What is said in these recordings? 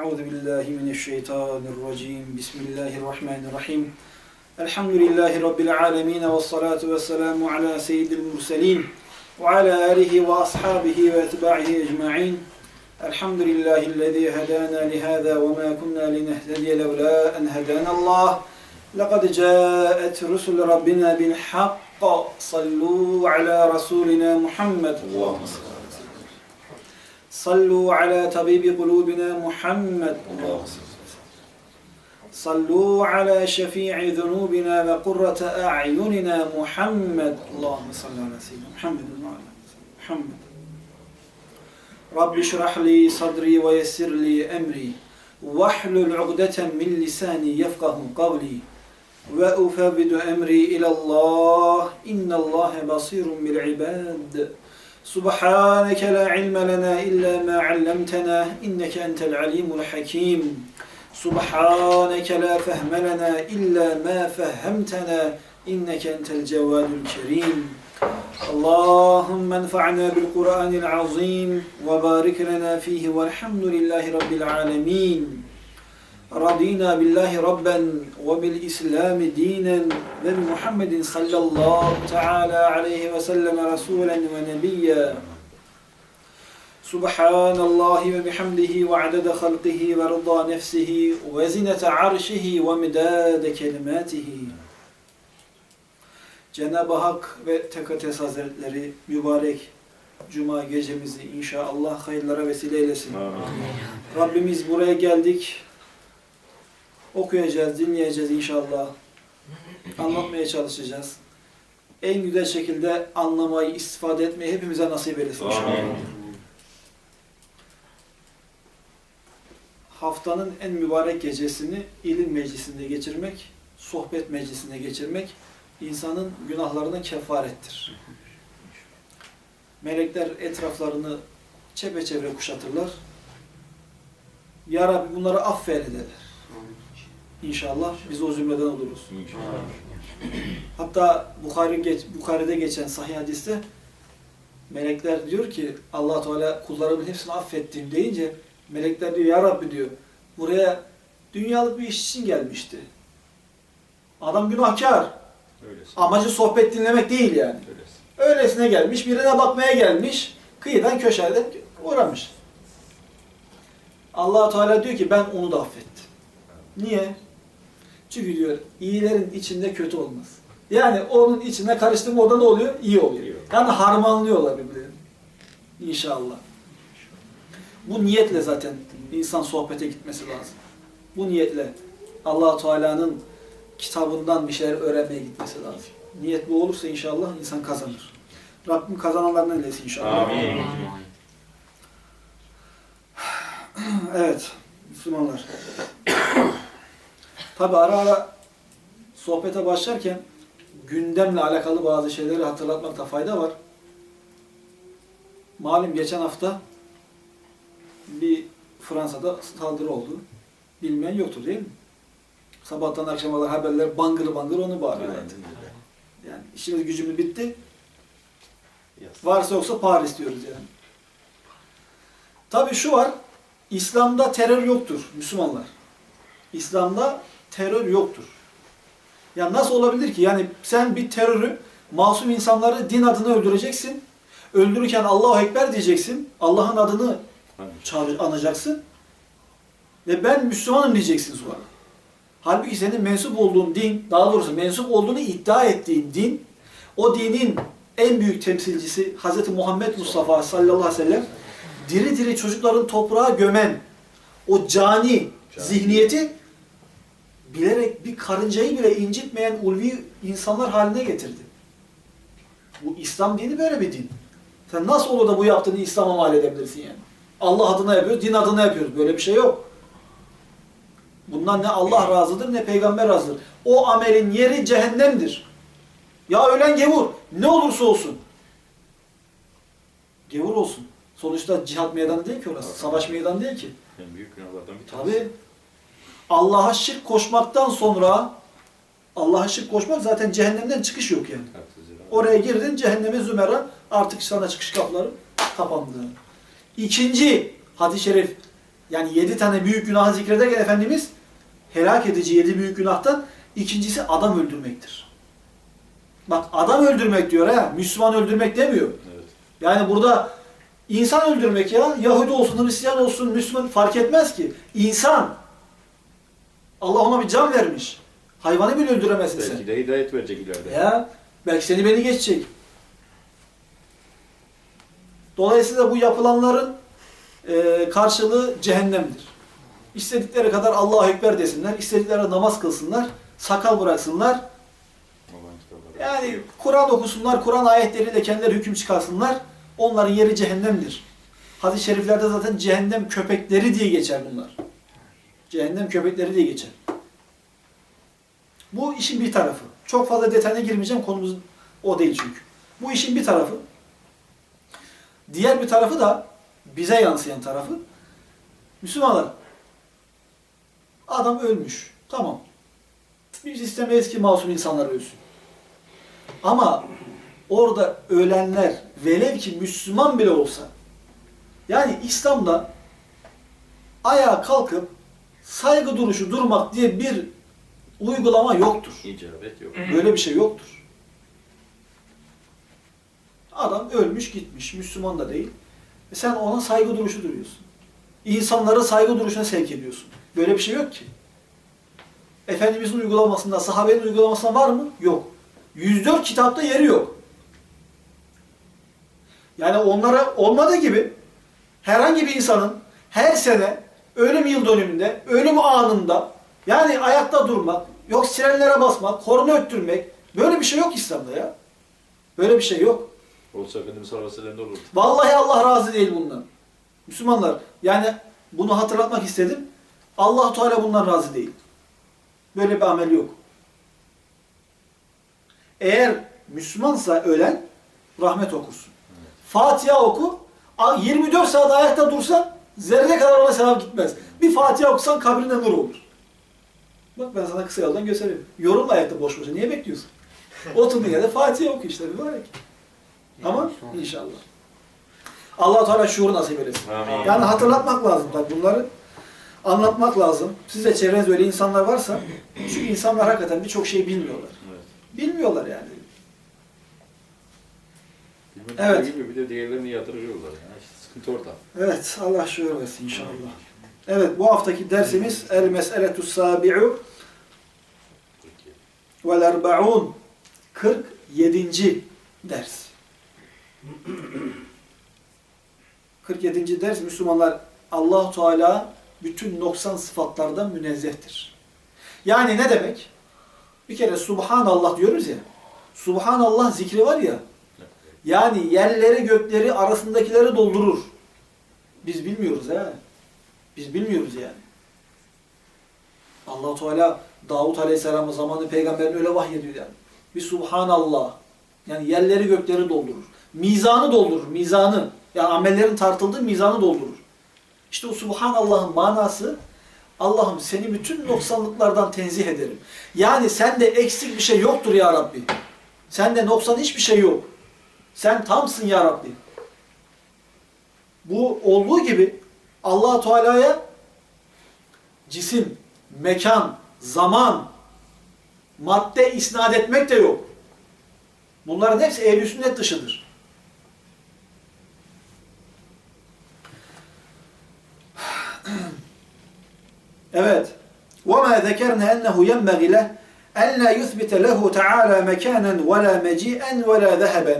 أعوذ بالله من الشيطان الرجيم. بسم الله الرحمن الرحيم. الحمد لله رب العالمين والصلاة والسلام على سيد المرسلين وعلى آله وأصحابه وأتباعه أجمعين. الحمد لله الذي هدانا لهذا وما كنا لنهتدي لولا أن هدانا الله. لقد جاءت رسل ربنا بالحق. صلوا على رسولنا محمد. اللهم صل صلوا على طبيب قلوبنا محمد. صلوا على شفيع ذنوبنا وقرة أعيننا محمد. اللهم صل على سيدنا محمد وعلى. محمد. رب اشرح لي صدري ويسر لي أمري. واحلل عقدة من لساني يفقه قولي. وأفوض أمري إلى الله. إن الله بصير بالعباد. سبحانك لا علم لنا إلا ما علمتنا إنك أنت العليم الحكيم سبحانك لا فهم لنا إلا ما فهمتنا إنك أنت الجواد الكريم اللهم انفعنا بالقرآن العظيم وبارك لنا فيه والحمد لله رب العالمين رضينا بالله ربا وبالإسلام دينا وبمحمد صلى الله تعالى عليه وسلم رسولا ونبيا سبحان الله وبحمده وعدد خلقه ورضا نفسه وزنة عرشه ومداد كلماته Cenab-ı Hak ve Tekates Hazretleri mübarek Cuma gecemizi inşallah hayırlara vesile eylesin. Rabbimiz buraya geldik. Okuyacağız, dinleyeceğiz inşallah. Anlatmaya çalışacağız. En güzel şekilde anlamayı, istifade etmeyi hepimize nasip eylesin inşallah. Amin. haftanın en mübarek gecesini ilim meclisinde geçirmek, sohbet meclisinde geçirmek insanın günahlarına kefarettir. Melekler etraflarını çepeçevre kuşatırlar. Ya Rabbi bunları affeyle derler. İnşallah biz o zümreden oluruz. Hatta Bukhari geç, Bukhari'de geçen sahih hadiste melekler diyor ki allah Teala kullarımın hepsini affettim deyince melekler diyor ya Rabbi diyor buraya dünyalık bir iş için gelmişti. Adam günahkar. Öylesin. Amacı sohbet dinlemek değil yani. Öylesin. Öylesine gelmiş, birine bakmaya gelmiş, kıyıdan köşeden uğramış. allah Teala diyor ki ben onu da affettim. Niye? Çünkü diyor iyilerin içinde kötü olmaz. Yani onun içine karıştı mı o da ne oluyor? İyi oluyor. İyi oluyor. Yani harmanlıyorlar birbirlerini. İnşallah. Bu niyetle zaten insan sohbete gitmesi lazım. Bu niyetle allah Teala'nın kitabından bir şeyler öğrenmeye gitmesi lazım. Niyet bu olursa inşallah insan kazanır. Rabbim kazananlardan eylesin inşallah. Amin. Evet, Müslümanlar. Tabi ara ara sohbete başlarken gündemle alakalı bazı şeyleri hatırlatmakta fayda var. Malum geçen hafta bir Fransa'da saldırı oldu. Bilmeyen yoktur değil mi? Sabahtan akşama kadar haberler bangır bangır onu bağırıyor artık. Yani işimiz gücümüz bitti. Varsa yoksa Paris diyoruz yani. Tabii şu var, İslam'da terör yoktur Müslümanlar. İslam'da terör yoktur. Ya nasıl olabilir ki? Yani sen bir terörü, masum insanları din adına öldüreceksin. Öldürürken Allahu Ekber diyeceksin. Allah'ın adını anacaksın. Ve ben Müslümanım diyeceksin sonra. Halbuki senin mensup olduğun din, daha doğrusu mensup olduğunu iddia ettiğin din, o dinin en büyük temsilcisi Hz. Muhammed Mustafa sallallahu aleyhi ve sellem, diri diri çocukların toprağa gömen o cani zihniyeti bilerek bir karıncayı bile incitmeyen ulvi insanlar haline getirdi. Bu İslam dini böyle bir din. Sen nasıl olur da bu yaptığını İslam'a mal edebilirsin yani? Allah adına yapıyoruz, din adına yapıyoruz. Böyle bir şey yok. Bundan ne Allah razıdır ne peygamber razıdır. O amelin yeri cehennemdir. Ya ölen gevur. Ne olursa olsun. Gevur olsun. Sonuçta cihat meydanı değil ki orası. Savaş meydanı değil ki. En büyük günahlardan bir tanesi. Tabi Allah'a şirk koşmaktan sonra Allah'a şirk koşmak zaten cehennemden çıkış yok yani. Oraya girdin cehenneme zümera artık sana çıkış kapıları kapandı. İkinci hadis-i şerif Yani yedi tane büyük günahı zikrederken Efendimiz helak edici yedi büyük günahtan ikincisi adam öldürmektir. Bak adam öldürmek diyor ha. Müslüman öldürmek demiyor. Evet. Yani burada insan öldürmek ya. Yahudi olsun, Hristiyan olsun, Müslüman fark etmez ki. İnsan. Allah ona bir can vermiş. Hayvanı bile öldüremezsin sen. Belki de hidayet verecek ileride. Ya belki seni beni geçecek. Dolayısıyla bu yapılanların e, karşılığı cehennemdir. İstedikleri kadar Allahu Ekber desinler, istedikleri namaz kılsınlar, sakal bıraksınlar. Yani Kur'an okusunlar, Kur'an ayetleriyle kendileri hüküm çıkarsınlar. Onların yeri cehennemdir. Hadis-i şeriflerde zaten cehennem köpekleri diye geçer bunlar. Cehennem köpekleri diye geçer. Bu işin bir tarafı. Çok fazla detayına girmeyeceğim. Konumuz o değil çünkü. Bu işin bir tarafı. Diğer bir tarafı da bize yansıyan tarafı. Müslümanlar. Adam ölmüş. Tamam. Biz istemeyiz ki masum insanlar ölsün. Ama orada ölenler velev ki Müslüman bile olsa yani İslam'da ayağa kalkıp saygı duruşu durmak diye bir uygulama yoktur. İcabet yok. Böyle bir şey yoktur. Adam ölmüş gitmiş, Müslüman da değil. E sen ona saygı duruşu duruyorsun. İnsanları saygı duruşuna sevk ediyorsun. Böyle bir şey yok ki. Efendimizin uygulamasında, sahabenin uygulamasında var mı? Yok. 104 kitapta yeri yok. Yani onlara olmadığı gibi herhangi bir insanın her sene ölüm yıl dönümünde, ölüm anında yani ayakta durmak, yok sirenlere basmak, korna öttürmek böyle bir şey yok İslam'da ya. Böyle bir şey yok. Olsa Efendimiz sallallahu aleyhi ve sellem'de olurdu. Vallahi Allah razı değil bundan. Müslümanlar yani bunu hatırlatmak istedim. Allah Teala bundan razı değil. Böyle bir amel yok. Eğer Müslümansa ölen rahmet okursun. Fatiha oku. a- 24 saat ayakta dursan zerre kadar ona sevap gitmez. Bir Fatiha okusan kabrinde nur olur. Bak ben sana kısa yoldan göstereyim. Yorulma ayakta boş boşa. Niye bekliyorsun? Oturduğun yerde Fatiha oku işte mübarek. Ama inşallah. Allah Teala şuuru nasip eylesin. Amin. Yani hatırlatmak lazım tabii bunları. Anlatmak lazım. Siz de çevrenizde öyle insanlar varsa çünkü insanlar hakikaten birçok şey bilmiyorlar. Evet. Bilmiyorlar yani. Bilmedikleri Evet. gibi bir de diğerlerini yatırıyorlar. Yani sıkıntı orada. Evet, Allah şuur versin inşallah. Evet, bu haftaki dersimiz El Mes'eletus Sabi'u vel Erba'un 47. ders. 47. ders Müslümanlar Allah Teala bütün noksan sıfatlardan münezzehtir. Yani ne demek? Bir kere Subhanallah diyoruz ya. Subhanallah zikri var ya. Yani yerleri gökleri arasındakileri doldurur. Biz bilmiyoruz ha. Biz bilmiyoruz yani. Allah Teala Davut Aleyhisselam'ın zamanı peygamberin öyle vahyediyor yani. Bir Subhanallah. Yani yerleri gökleri doldurur. Mizanı doldurur, mizanı. Yani amellerin tartıldığı mizanı doldurur. İşte o Subhanallah'ın manası Allah'ım seni bütün noksanlıklardan tenzih ederim. Yani sende eksik bir şey yoktur ya Rabbi. Sende noksan hiçbir şey yok. Sen tamsın ya Rabbi. Bu olduğu gibi allah Teala'ya cisim, mekan, zaman, madde isnat etmek de yok. Bunların hepsi ehl sünnet dışıdır. Evet. وَمَا ذَكَرْنَا أَنَّهُ يَنْبَغِ لَهُ أَلَّا يُثْبِتَ لَهُ تَعَالَى مَكَانًا وَلَا مَجِيئًا وَلَا ذَهَبًا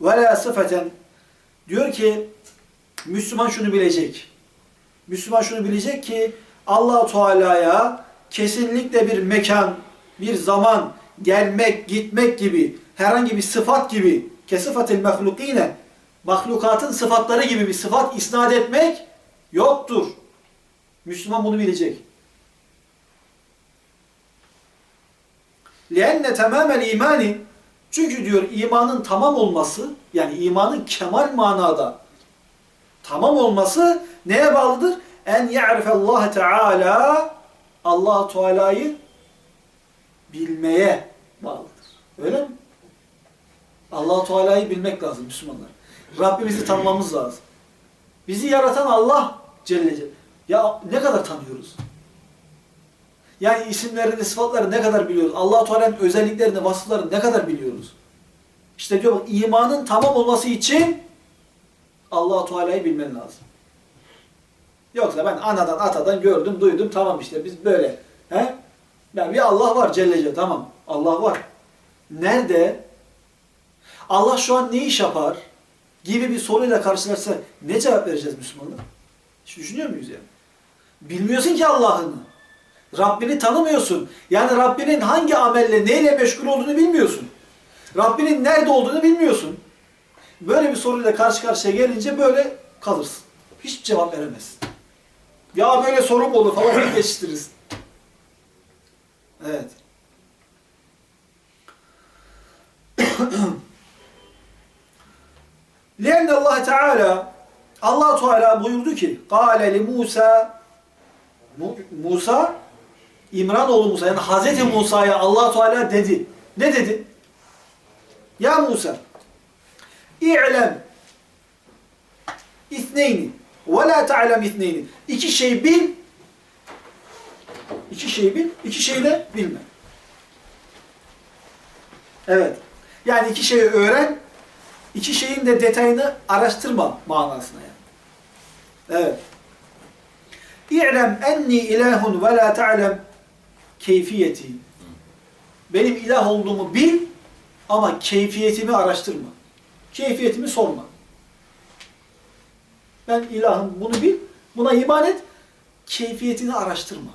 وَلَا صِفَةً Diyor ki Müslüman şunu bilecek. Müslüman şunu bilecek ki allah Teala'ya kesinlikle bir mekan, bir zaman, gelmek, gitmek gibi herhangi bir sıfat gibi kesıfatil mehlukine mahlukatın sıfatları gibi bir sıfat isnat etmek yoktur. Müslüman bunu bilecek. لِأَنَّ تَمَامَ الْا۪يمَانِ çünkü diyor imanın tamam olması, yani imanın kemal manada tamam olması neye bağlıdır? En ya'rife Allah Teala Allah Teala'yı bilmeye bağlıdır. Öyle mi? Allah Teala'yı bilmek lazım Müslümanlar. Rabbimizi tanımamız lazım. Bizi yaratan Allah Celle Celle. Ya ne kadar tanıyoruz? Yani isimlerini, sıfatları ne kadar biliyoruz? Allah-u Teala'nın özelliklerini, vasıflarını ne kadar biliyoruz? İşte diyor bak, imanın tamam olması için Allah-u Teala'yı bilmen lazım. Yoksa ben anadan atadan gördüm, duydum, tamam işte biz böyle. He? Yani bir Allah var Celle Celle, tamam. Allah var. Nerede? Allah şu an ne iş yapar? Gibi bir soruyla karşılaşsa ne cevap vereceğiz Müslümanlar? Hiç düşünüyor muyuz yani? Bilmiyorsun ki Allah'ını. Rabbini tanımıyorsun. Yani Rabbinin hangi amelle, neyle meşgul olduğunu bilmiyorsun. Rabbinin nerede olduğunu bilmiyorsun. Böyle bir soruyla karşı karşıya gelince böyle kalırsın. Hiç cevap veremezsin. Ya böyle soru mu olur falan diye geçiştirirsin. Evet. لأن Allah Teala Allah Teala buyurdu ki قال Musa Mu- Musa İmranoğlu Musa yani Hazreti Musa'ya Allah Teala dedi. Ne dedi? Ya Musa İ'lem İthneyni ve la ta'lem ithneyni. İki şey bil iki şey bil, iki şey de bilme. Evet. Yani iki şeyi öğren, iki şeyin de detayını araştırma manasına yani. Evet. İ'lem enni ilahun ve la ta'lem keyfiyeti. Benim ilah olduğumu bil ama keyfiyetimi araştırma. Keyfiyetimi sorma. Ben ilahım bunu bil, buna iman et, keyfiyetini araştırma.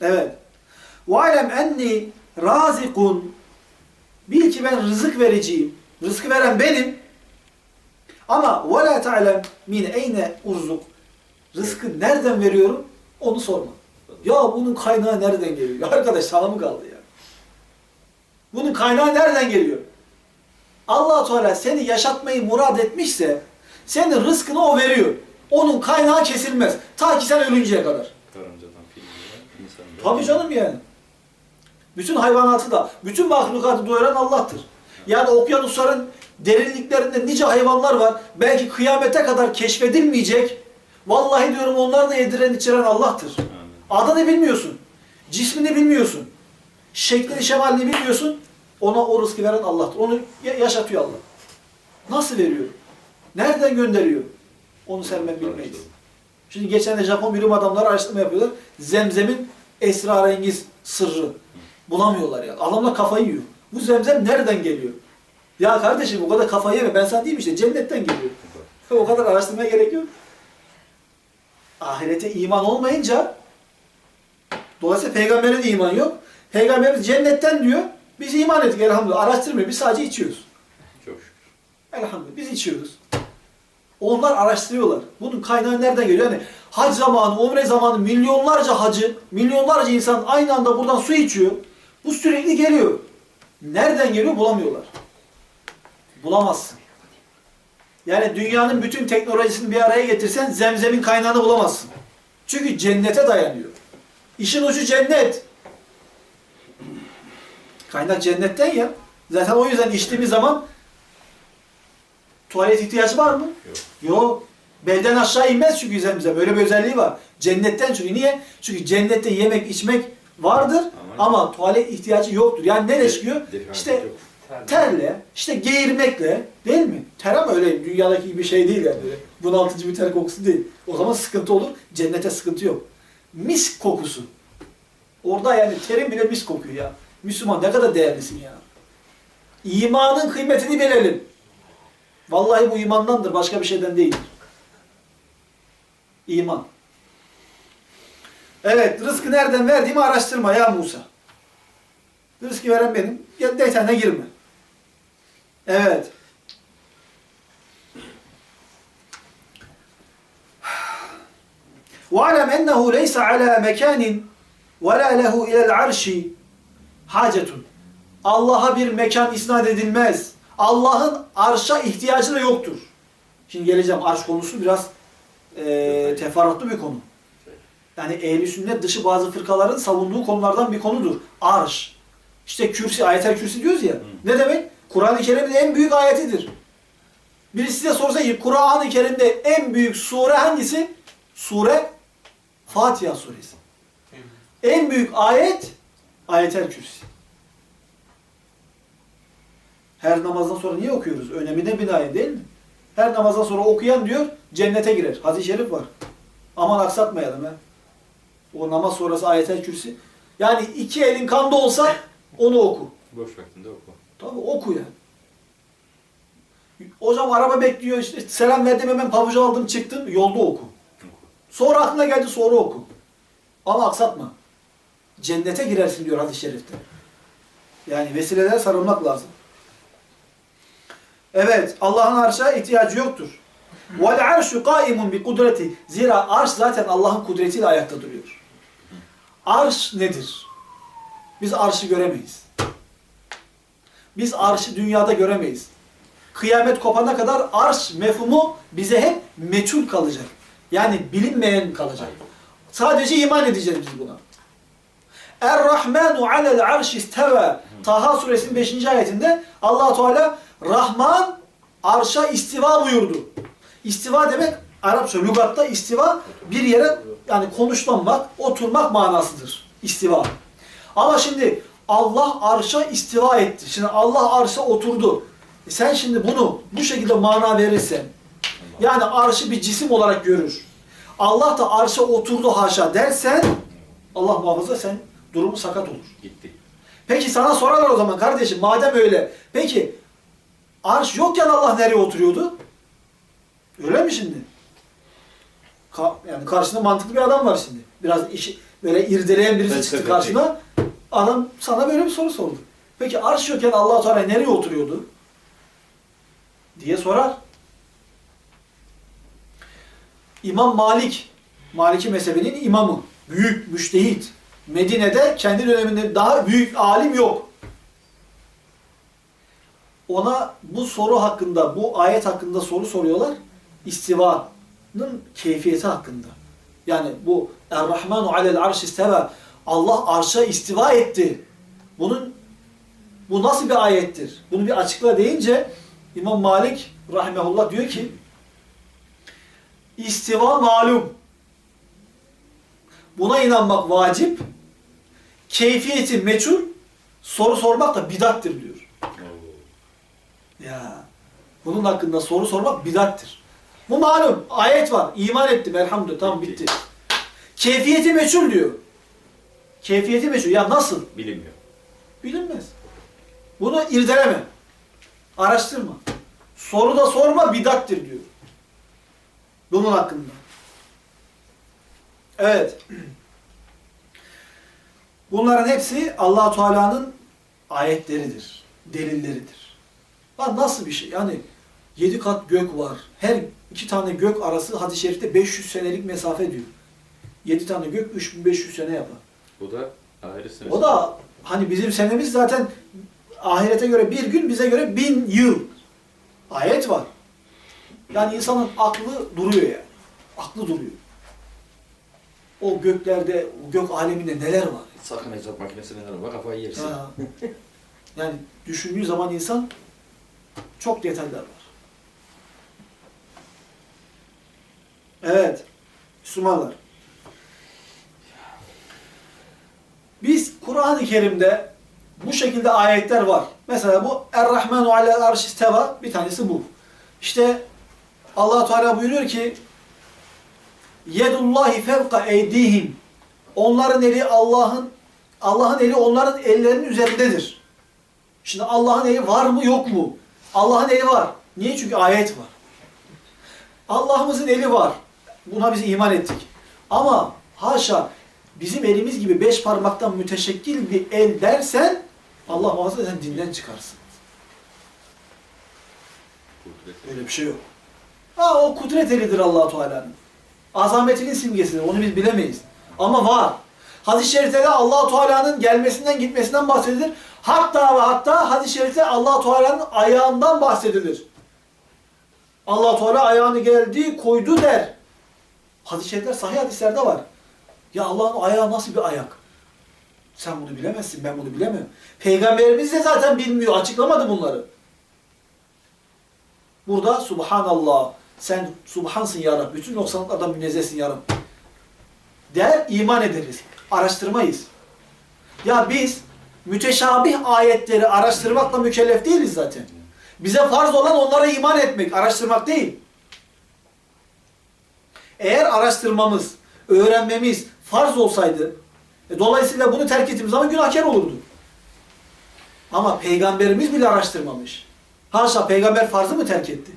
Evet. وَعَلَمْ enni razikun Bil ki ben rızık vereceğim. Rızkı veren benim. Ama وَلَا تَعْلَمْ min eyne urzuk Rızkı nereden veriyorum? Onu sorma. Ya bunun kaynağı nereden geliyor? Arkadaş sana mı kaldı ya? Bunun kaynağı nereden geliyor? allah Teala seni yaşatmayı murad etmişse senin rızkını o veriyor. Onun kaynağı kesilmez. Ta ki sen ölünceye kadar. Karıncadan filmine. Tabii canım yani. Bütün hayvanatı da, bütün mahlukatı doyuran Allah'tır. Yani okyanusların derinliklerinde nice hayvanlar var. Belki kıyamete kadar keşfedilmeyecek. Vallahi diyorum onları da yediren içiren Allah'tır. Amin. Adını bilmiyorsun. Cismini bilmiyorsun. Şeklini şemalini bilmiyorsun. Ona o rızkı veren Allah'tır. Onu ya- yaşatıyor Allah. Nasıl veriyor? Nereden gönderiyor? Onu sen ben bilmeyiz. Şimdi geçen de Japon bilim adamları araştırma yapıyorlar. Zemzemin esrarengiz sırrı. Bulamıyorlar ya. Adamlar kafayı yiyor. Bu zemzem nereden geliyor? Ya kardeşim o kadar kafayı yeme. Ben sana diyeyim işte cennetten geliyor. o kadar araştırmaya gerek yok. Ahirete iman olmayınca dolayısıyla peygambere de iman yok. Peygamberimiz cennetten diyor. Biz iman ettik elhamdülillah. Araştırmıyor. Biz sadece içiyoruz. Çok şükür. Elhamdülillah biz içiyoruz. Onlar araştırıyorlar. Bunun kaynağı nereden geliyor? Yani hac zamanı, umre zamanı milyonlarca hacı, milyonlarca insan aynı anda buradan su içiyor. Bu sürekli geliyor. Nereden geliyor bulamıyorlar. Bulamazsın. Yani dünyanın bütün teknolojisini bir araya getirsen zemzemin kaynağını bulamazsın. Çünkü cennete dayanıyor. İşin ucu cennet. Kaynak cennetten ya. Zaten o yüzden içtiğimiz zaman tuvalet ihtiyacı var mı? Yok. Yok. Belden aşağı inmez çünkü zemzem. Öyle bir özelliği var. Cennetten çünkü. Niye? Çünkü cennette yemek içmek vardır Ama- ama, tuvalet ihtiyacı yoktur. Yani nereye çıkıyor? İşte yok. terle, işte geğirmekle değil mi? Ter ama öyle dünyadaki gibi bir şey değil yani. Böyle bunaltıcı bir ter kokusu değil. O zaman sıkıntı olur. Cennete sıkıntı yok. Mis kokusu. Orada yani terin bile mis kokuyor ya. Müslüman ne kadar değerlisin ya. İmanın kıymetini bilelim. Vallahi bu imandandır. Başka bir şeyden değil. İman. Evet, rızkı nereden verdiğimi araştırma ya Musa. Rızkı veren benim. Gel detayına girme. Evet. وَعَلَمْ اَنَّهُ لَيْسَ عَلَى مَكَانٍ وَلَا لَهُ اِلَى الْعَرْشِ حَاجَةٌ Allah'a bir mekan isnat edilmez. Allah'ın arşa ihtiyacı da yoktur. Şimdi geleceğim arş konusu biraz e, teferruatlı bir konu. Yani ehli sünnet dışı bazı fırkaların savunduğu konulardan bir konudur. Arş. İşte kürsi, ayetel kürsi diyoruz ya. Ne demek? Kur'an-ı Kerim'in en büyük ayetidir. Birisi size sorsa ki Kur'an-ı Kerim'de en büyük sure hangisi? Sure Fatiha suresi. En büyük ayet Ayetel Kürsi. Her namazdan sonra niye okuyoruz? Önemine binaen değil mi? Her namazdan sonra okuyan diyor cennete girer. Hadis-i şerif var. Aman aksatmayalım ha. O namaz sonrası ayetel kürsi. Yani iki elin kanda olsa onu oku. Boş vaktinde oku. Tabii oku ya. Hocam araba bekliyor işte selam verdim hemen pabucu aldım çıktım yolda oku. Sonra aklına geldi sonra oku. Ama aksatma. Cennete girersin diyor hadis-i şerifte. Yani vesilelere sarılmak lazım. Evet, Allah'ın arşa ihtiyacı yoktur. Vel arşu kaimun bi kudreti. Zira arş zaten Allah'ın kudretiyle ayakta duruyor. Arş nedir? Biz arşı göremeyiz. Biz arşı dünyada göremeyiz. Kıyamet kopana kadar arş mefhumu bize hep meçhul kalacak. Yani bilinmeyen kalacak. Sadece iman edeceğiz biz buna. Er-Rahmanu alel arş isteve. Taha suresinin 5. ayetinde allah Teala Rahman arşa istiva buyurdu. İstiva demek Arapça lügatta istiva bir yere yani konuşlanmak, oturmak manasıdır. İstiva. Ama şimdi Allah arşa istiva etti. Şimdi Allah arşa oturdu. E sen şimdi bunu bu şekilde mana verirsen yani arşı bir cisim olarak görür. Allah da arşa oturdu haşa dersen Allah muhafaza sen durumu sakat olur. Gitti. Peki sana sorarlar o zaman kardeşim madem öyle. Peki arş yokken Allah nereye oturuyordu? Öyle mi şimdi? Ka- yani karşında mantıklı bir adam var şimdi. Biraz işi böyle irdeleyen birisi çıktı Felsefe karşına. Adam sana böyle bir soru sordu. Peki arş yokken Allah Teala nereye oturuyordu? diye sorar. İmam Malik, Maliki mezhebinin imamı, büyük müştehit. Medine'de kendi döneminde daha büyük alim yok. Ona bu soru hakkında, bu ayet hakkında soru soruyorlar. İstivanın keyfiyeti hakkında. Yani bu Er-Rahmanu alel arş isteva. Allah arşa istiva etti. Bunun bu nasıl bir ayettir? Bunu bir açıkla deyince İmam Malik rahimehullah diyor ki istiva malum. Buna inanmak vacip. Keyfiyeti meçhul. Soru sormak da bidattir diyor. Ya bunun hakkında soru sormak bidattir. Bu malum. Ayet var. İman ettim elhamdülillah. Tamam bitti. Keyfiyeti meçhul diyor. Keyfiyeti meçhul. Ya nasıl? Bilinmiyor. Bilinmez. Bunu irdeleme. Araştırma. Soru da sorma bidattir diyor. Bunun hakkında. Evet. Bunların hepsi allah Teala'nın ayetleridir. Delilleridir. Lan nasıl bir şey? Yani yedi kat gök var. Her iki tane gök arası hadis-i şerifte 500 senelik mesafe diyor. Yedi tane gök 3500 sene yapar. Bu da ahiret senesi. O da hani bizim senemiz zaten ahirete göre bir gün bize göre bin yıl. Ayet var. Yani insanın aklı duruyor yani. Aklı duruyor. O göklerde, o gök aleminde neler var? Sakın hesap makinesine var kafayı yersin. Ha. Yani düşündüğü zaman insan çok detaylar var. Evet. Müslümanlar. Biz Kur'an-ı Kerim'de bu şekilde ayetler var. Mesela bu Er-Rahmanu alel arş isteva bir tanesi bu. İşte Allah Teala buyuruyor ki Yedullahi fevka eydihim. Onların eli Allah'ın Allah'ın eli onların ellerinin üzerindedir. Şimdi Allah'ın eli var mı yok mu? Allah'ın eli var. Niye? Çünkü ayet var. Allah'ımızın eli var. Buna biz iman ettik. Ama haşa bizim elimiz gibi beş parmaktan müteşekkil bir el dersen Allah muhafaza sen dinden çıkarsın. Öyle bir şey yok. Ha o kudret elidir allah Teala'nın. Azametinin simgesidir. Onu biz bilemeyiz. Ama var. Hadis-i şerifte de allah Teala'nın gelmesinden gitmesinden bahsedilir. Hatta ve hatta hadis-i şerifte allah Teala'nın ayağından bahsedilir. allah Teala ayağını geldi koydu der. Hadis-i şerifler sahih hadislerde var. Ya Allah'ın ayağı nasıl bir ayak? Sen bunu bilemezsin, ben bunu bilemem. Peygamberimiz de zaten bilmiyor, açıklamadı bunları. Burada Subhanallah. Sen Subhansın ya Rabbi. Bütün noksanlıklardan münezzehsin ya Rabbi. Der, iman ederiz. Araştırmayız. Ya biz müteşabih ayetleri araştırmakla mükellef değiliz zaten. Bize farz olan onlara iman etmek, araştırmak değil. Eğer araştırmamız, öğrenmemiz farz olsaydı, e, dolayısıyla bunu terk ettiğimiz zaman günahkar olurdu. Ama peygamberimiz bile araştırmamış. Haşa peygamber farzı mı terk etti?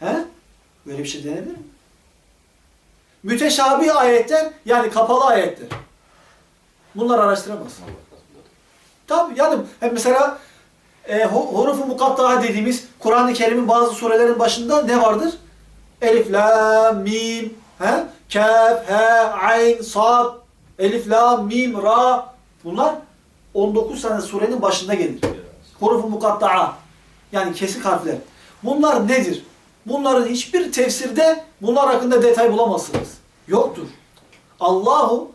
He? Böyle bir şey denebilir mi? Müteşabih ayetler yani kapalı ayetler. Bunlar araştıramaz. Tabi yani hem mesela e, hu- hurufu mukattaha dediğimiz Kur'an-ı Kerim'in bazı surelerin başında ne vardır? Elif, la, mim, he? kaf, he, ayn, sad, elif, la, mim, ra. Bunlar 19 tane surenin başında gelir. Hurufu mukatta'a. Yani kesik harfler. Bunlar nedir? Bunların hiçbir tefsirde bunlar hakkında detay bulamazsınız. Yoktur. Allahu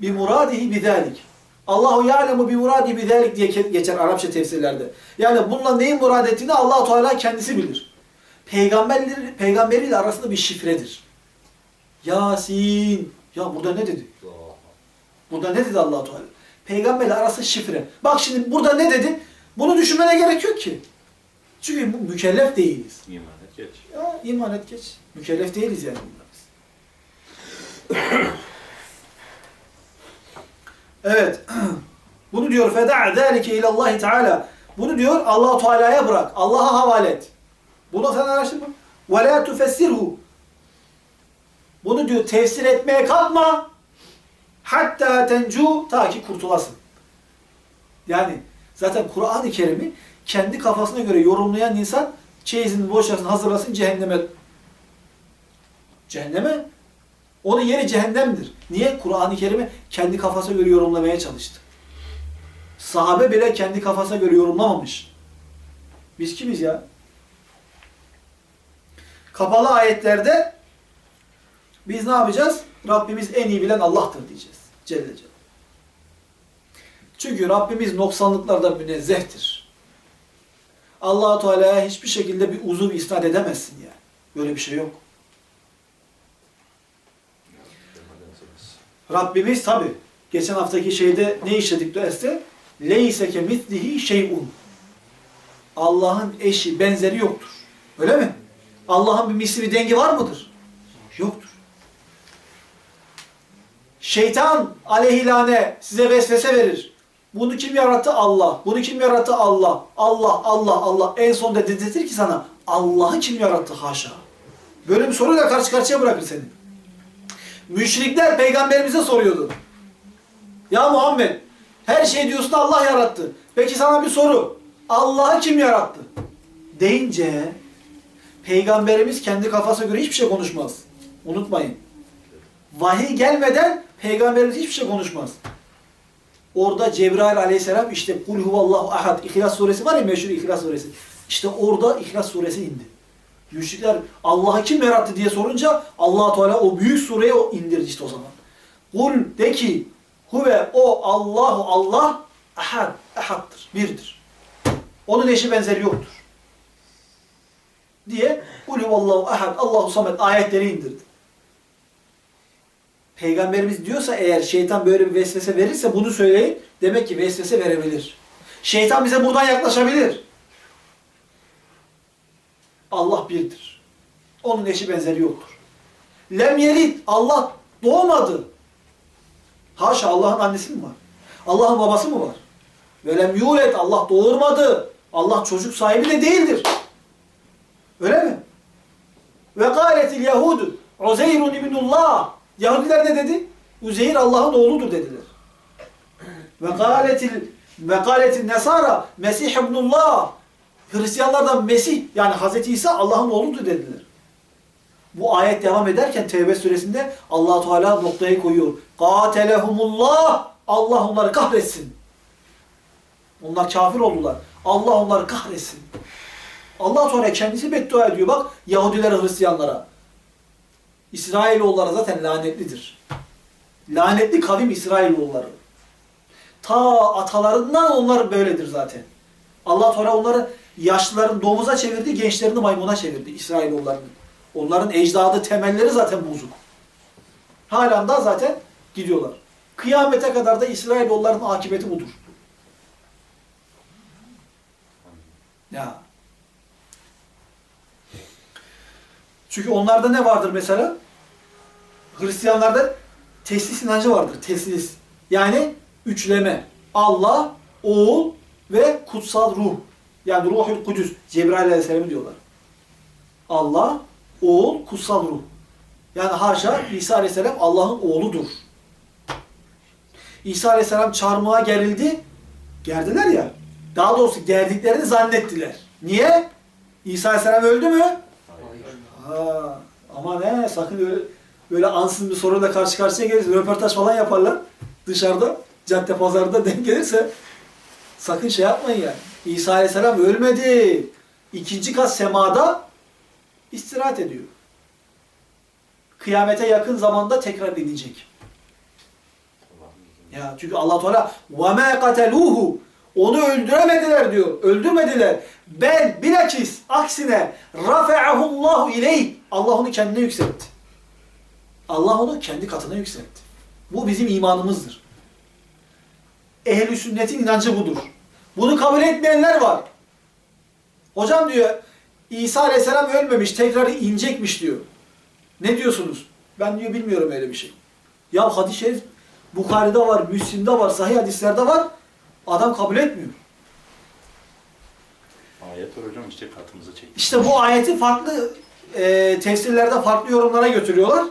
bi muradihi bidalik. Allahu ya'lemu bi muradihi bidalik diye geçer Arapça tefsirlerde. Yani bununla neyin murad ettiğini Allah Teala kendisi bilir. Peygamberleri peygamberiyle arasında bir şifredir. Yasin. Ya burada ne dedi? Burada ne dedi Allah Teala? Peygamberle arası şifre. Bak şimdi burada ne dedi? Bunu düşünmene gerek yok ki. Çünkü bu mükellef değiliz. İman geç. İman et geç. Mükellef değiliz yani bunlar biz. evet. Bunu diyor feda zalike ila Allah. Bunu diyor Allah Teala'ya bırak. Allah'a havale et. Bunu sen araştırma. Ve la tufessirhu. Bunu diyor tefsir etmeye kalkma. Hatta tencu ta ki kurtulasın. Yani zaten Kur'an-ı Kerim'i kendi kafasına göre yorumlayan insan çeyizini boşalsın, hazırlasın cehenneme. Cehenneme? Onun yeri cehennemdir. Niye? Kur'an-ı Kerim'i kendi kafasına göre yorumlamaya çalıştı. Sahabe bile kendi kafasına göre yorumlamamış. Biz kimiz ya? Kapalı ayetlerde biz ne yapacağız? Rabbimiz en iyi bilen Allah'tır diyeceğiz. Celle Celle. Çünkü Rabbimiz noksanlıklardan münezzehtir. Allah Teala'ya hiçbir şekilde bir uzuv isnat edemezsin yani. Böyle bir şey yok. Rabbimiz tabi geçen haftaki şeyde ne işledik derste? Leyse ke mislihi şey'un. Allah'ın eşi, benzeri yoktur. Öyle mi? Allah'ın bir misli bir dengi var mıdır? Yoktur. Şeytan aleyhilane size vesvese verir. Bunu kim yarattı? Allah. Bunu kim yarattı? Allah. Allah, Allah, Allah. En son da dedirtir ki sana Allah'ı kim yarattı? Haşa. Böyle bir soruyla karşı karşıya bırakır seni. Müşrikler peygamberimize soruyordu. Ya Muhammed her şey diyorsun Allah yarattı. Peki sana bir soru. Allah'ı kim yarattı? Deyince peygamberimiz kendi kafasına göre hiçbir şey konuşmaz. Unutmayın. Vahiy gelmeden peygamberimiz hiçbir şey konuşmaz. Orada Cebrail aleyhisselam işte kul huvallahu ahad İhlas suresi var ya meşhur İhlas suresi. İşte orada İhlas suresi indi. Müşrikler Allah'ı kim yarattı diye sorunca allah Teala o büyük sureyi o indirdi işte o zaman. Kul de ki huve o Allahu Allah ahad, ahaddır, birdir. Onun eşi benzeri yoktur. Diye kul huvallahu ahad, Allahu samet ayetleri indirdi. Peygamberimiz diyorsa eğer şeytan böyle bir vesvese verirse bunu söyleyin. Demek ki vesvese verebilir. Şeytan bize buradan yaklaşabilir. Allah birdir. Onun eşi benzeri yoktur. Lem yelit. Allah doğmadı. Haşa Allah'ın annesi mi var? Allah'ın babası mı var? Ve lem yulet. Allah doğurmadı. Allah çocuk sahibi de değildir. Öyle mi? Ve gâletil yahudu Uzeyrun ibnullah. Yahudiler ne dedi? Uzeyr Allah'ın oğludur dediler. Ve gâletil ve gâletil nesara Mesih ibnullah. Hristiyanlardan Mesih yani Hazreti İsa Allah'ın oğludur dediler. Bu ayet devam ederken Tevbe suresinde allah Teala noktayı koyuyor. Katelehumullah. Allah onları kahretsin. Onlar kafir oldular. Allah onları kahretsin. Allah Teala kendisi beddua ediyor bak Yahudilere, Hristiyanlara. İsrailoğulları zaten lanetlidir. Lanetli kavim İsrailoğulları. Ta atalarından onlar böyledir zaten. Allah Teala onları yaşlıların domuza çevirdi, gençlerini maymuna çevirdi İsrailoğullarının. Onların ecdadı, temelleri zaten bozuk. Halen daha zaten gidiyorlar. Kıyamete kadar da İsrailoğullarının akıbeti budur. Ya. Çünkü onlarda ne vardır mesela? Hristiyanlarda teslis inancı vardır. Teslis. Yani üçleme. Allah, oğul ve kutsal ruh. Yani ruhul kudüs. Cebrail aleyhisselam'ı diyorlar. Allah, oğul, kutsal ruh. Yani haşa İsa aleyhisselam Allah'ın oğludur. İsa aleyhisselam çarmıha gerildi. Gerdiler ya. Daha doğrusu gerdiklerini zannettiler. Niye? İsa aleyhisselam öldü mü? Ha, ama ne sakın öyle, böyle ansız bir soruyla karşı karşıya gelirse röportaj falan yaparlar dışarıda cadde pazarda denk gelirse sakın şey yapmayın yani. İsa Aleyhisselam ölmedi. İkinci kat semada istirahat ediyor. Kıyamete yakın zamanda tekrar inecek. Ya çünkü Allah Teala ve ma kataluhu onu öldüremediler diyor. Öldürmediler. Bel bilakis aksine rafa'ahullahu ileyh. Allah onu kendine yükseltti. Allah onu kendi katına yükseltti. Bu bizim imanımızdır. Ehl-i sünnetin inancı budur. Bunu kabul etmeyenler var. Hocam diyor İsa Aleyhisselam ölmemiş, tekrar inecekmiş diyor. Ne diyorsunuz? Ben diyor bilmiyorum öyle bir şey. Ya hadis-i şerif Bukhari'de var, Müslim'de var, sahih hadislerde var. Adam kabul etmiyor. Ayet var hocam işte katımızı çekti. İşte bu ayeti farklı e, tefsirlerde farklı yorumlara götürüyorlar.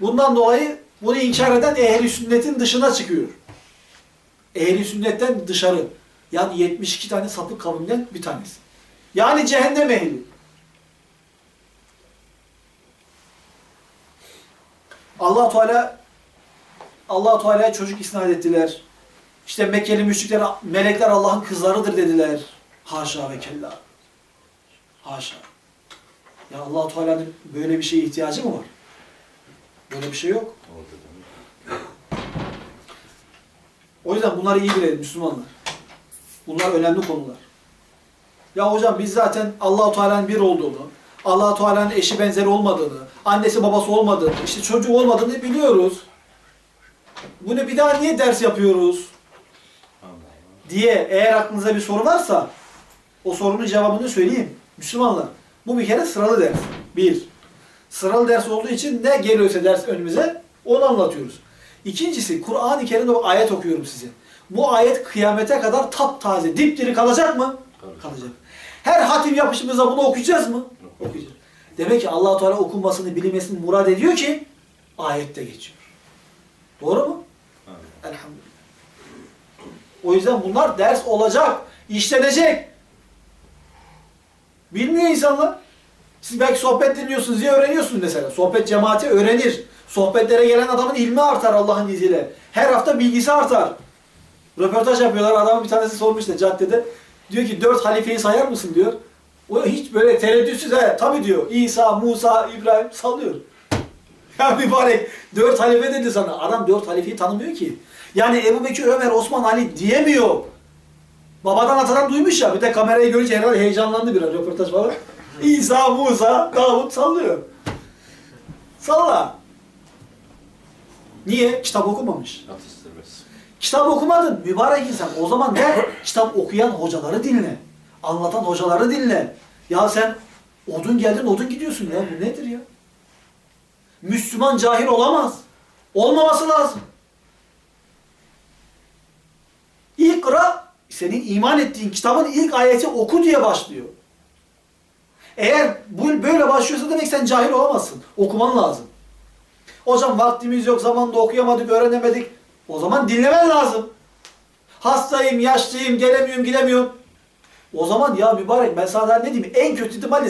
Bundan dolayı bunu inkar eden ehli sünnetin dışına çıkıyor. Ehli sünnetten dışarı. Yani 72 tane sapık kavimden bir tanesi. Yani cehennem ehli. Allah Teala Allah Teala'ya çocuk isnat ettiler. İşte Mekkeli müşrikler melekler Allah'ın kızlarıdır dediler. Haşa ve kella. Haşa. Ya allah Teala'nın böyle bir şeye ihtiyacı mı var? Böyle bir şey yok. O yüzden bunları iyi bilelim Müslümanlar. Bunlar önemli konular. Ya hocam biz zaten allah Teala'nın bir olduğunu, allah Teala'nın eşi benzeri olmadığını, annesi babası olmadığını, işte çocuğu olmadığını biliyoruz. Bunu bir daha niye ders yapıyoruz? Diye eğer aklınıza bir soru varsa o sorunun cevabını söyleyeyim. Müslümanlar bu bir kere sıralı ders. Bir. Sıralı ders olduğu için ne geliyorsa ders önümüze onu anlatıyoruz. İkincisi Kur'an-ı Kerim'de bir ayet okuyorum size. Bu ayet kıyamete kadar taptaze, dipdiri kalacak mı? Kalacak. Kalacak. Her hatim yapışımızda bunu okuyacağız mı? Okuyacağız. Demek ki allah Teala okunmasını, bilinmesini murad ediyor ki ayette geçiyor. Doğru mu? Allah. Elhamdülillah. O yüzden bunlar ders olacak, işlenecek. Bilmiyor insanlar. Siz belki sohbet dinliyorsunuz diye öğreniyorsunuz mesela. Sohbet cemaati öğrenir. Sohbetlere gelen adamın ilmi artar Allah'ın izniyle. Her hafta bilgisi artar. Röportaj yapıyorlar. Adamın bir tanesi sormuş da caddede. Diyor ki dört halifeyi sayar mısın diyor. O hiç böyle tereddütsüz he. Tabii diyor. İsa, Musa, İbrahim sallıyor. Ya mübarek dört halife dedi sana. Adam dört halifeyi tanımıyor ki. Yani Ebu Bekir, Ömer, Osman, Ali diyemiyor. Babadan atadan duymuş ya. Bir de kamerayı görünce herhalde heyecanlandı biraz röportaj falan. İsa, Musa, Davut sallıyor. Salla. Niye? Kitap okumamış. Kitap okumadın mübarek insan. O zaman ne? Kitap okuyan hocaları dinle. Anlatan hocaları dinle. Ya sen odun geldin odun gidiyorsun ya. Bu nedir ya? Müslüman cahil olamaz. Olmaması lazım. İkra senin iman ettiğin kitabın ilk ayeti oku diye başlıyor. Eğer bu böyle başlıyorsa demek sen cahil olamazsın. Okuman lazım. Hocam vaktimiz yok, zamanda okuyamadık, öğrenemedik. O zaman dinlemen lazım. Hastayım, yaşlıyım, gelemiyorum, gidemiyorum. O zaman ya mübarek ben sana ne diyeyim en kötü ihtimalle